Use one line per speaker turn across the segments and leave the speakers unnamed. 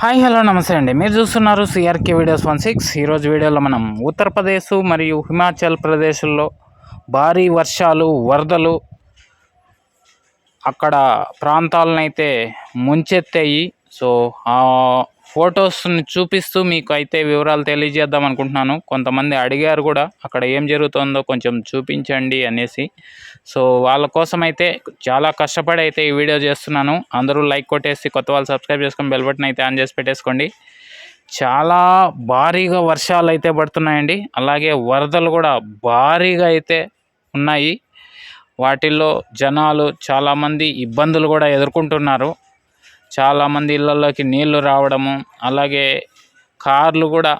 Hi hello నమస్తే అండి. మీరు చూస్తున్నారు సిఆర్కే వీడియోస్ వన్ సిక్స్ ఈరోజు వీడియోలో మనం ఉత్తరప్రదేశ్ మరియు హిమాచల్ ప్రదేశ్లో భారీ వర్షాలు వరదలు అక్కడ ప్రాంతాలనైతే ముంచెత్తాయి. సో ఫొటోస్ని చూపిస్తూ మీకు అయితే వివరాలు తెలియజేద్దాం అనుకుంటున్నాను. కొంతమంది అడిగారు కూడా అక్కడ ఏం జరుగుతుందో కొంచెం చూపించండి అనేసి. సో వాళ్ళ కోసం అయితే చాలా కష్టపడి అయితే ఈ వీడియో చేస్తున్నాను. అందరూ లైక్ కొట్టేసి కొత్త వాళ్ళు సబ్స్క్రైబ్ చేసుకొని బెల్ బటన్ అయితే ఆన్ చేసి పెట్టేసుకోండి. చాలా భారీగా వర్షాలు అయితే పడుతున్నాయండి. అలాగే వరదలు కూడా భారీగా అయితే ఉన్నాయి. వాటిల్లో జనాలు చాలామంది ఇబ్బందులు కూడా ఎదుర్కొంటున్నారు. చాలామంది ఇళ్ళల్లోకి నీళ్ళు రావడము అలాగే కార్లు కూడా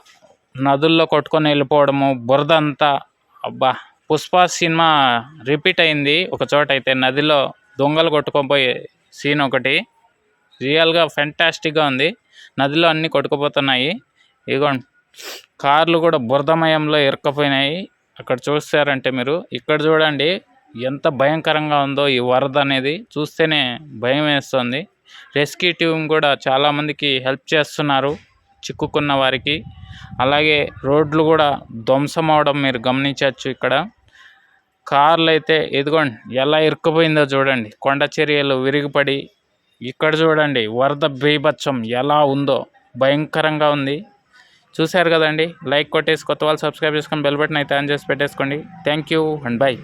నదుల్లో కొట్టుకొని వెళ్ళిపోవడము బురద అంతా అబ్బా! పుష్ప సినిమా రిపీట్ అయింది ఒక చోట అయితే నదిలో దొంగలు కొట్టుకోపోయే సీన్ ఒకటి. రియల్గా ఫెంటాస్టిక్గా ఉంది. నదిలో అన్నీ కొట్టుకుపోతున్నాయి. ఇదిగోండి కార్లు కూడా బురదమయంలో ఇరుక్కపోయినాయి. అక్కడ చూస్తారంటే మీరు ఇక్కడ చూడండి ఎంత భయంకరంగా ఉందో ఈ వరద అనేది. చూస్తేనే భయం వేస్తుంది. రెస్క్యూ టీమ్ కూడా చాలామందికి హెల్ప్ చేస్తున్నారు చిక్కుకున్న వారికి. అలాగే రోడ్లు కూడా ధ్వంసం అవడం మీరు గమనించవచ్చు ఇక్కడ. కార్లు అయితే ఇదిగోండి ఎలా ఇరుక్కుపోయిందో చూడండి. కొండ చర్యలు విరిగిపడి ఇక్కడ చూడండి వరద బీభత్సం ఎలా ఉందో భయంకరంగా ఉంది. చూశారు కదండి? లైక్ కొట్టేసి కొత్త వాళ్ళు సబ్స్క్రైబ్ చేసుకొని బెల్ బటన్ అయితే ఆన్ చేసి పెట్టేసుకోండి. Thank you and bye.